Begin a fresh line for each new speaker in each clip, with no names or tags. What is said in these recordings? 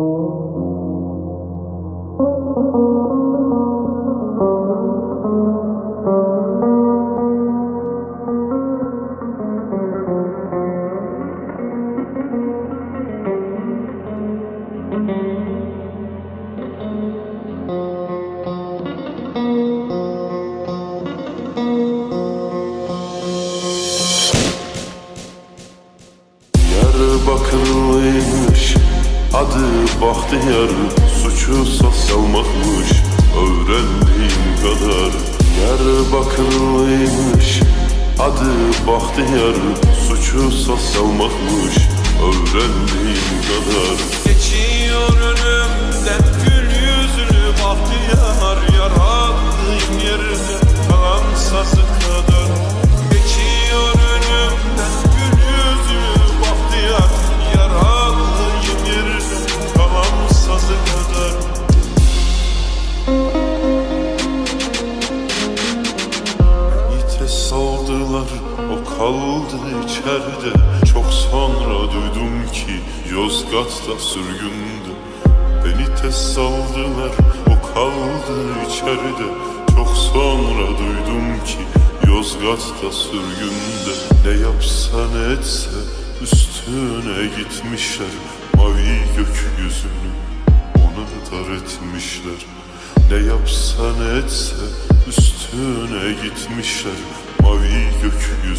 Diyarbakırlıymış Adı Bahtiyar Suçu salmakmış Öğrendiğim kadar Diyarbakırlıymış Adı Bahtiyar Suçu salmakmış Öğrendiğim saldılar o kaldı içeride. Çok sonra duydum ki Yozgat'ta sürgündü. Beni tez saldılar o kaldı içeride. Çok sonra duydum ki Yozgat'ta sürgünde Ne yapsa ne etse üstüne gitmişler. Mavi gökyüzünü ona dar etmişler. Ne yapsa ne etse üstüne gitmişler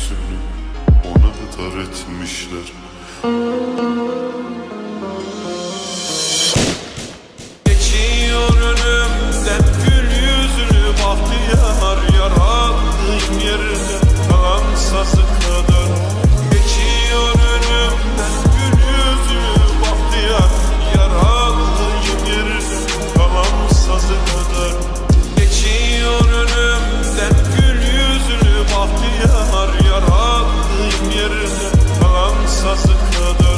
Gökyüzünü ona dar etmişler sası the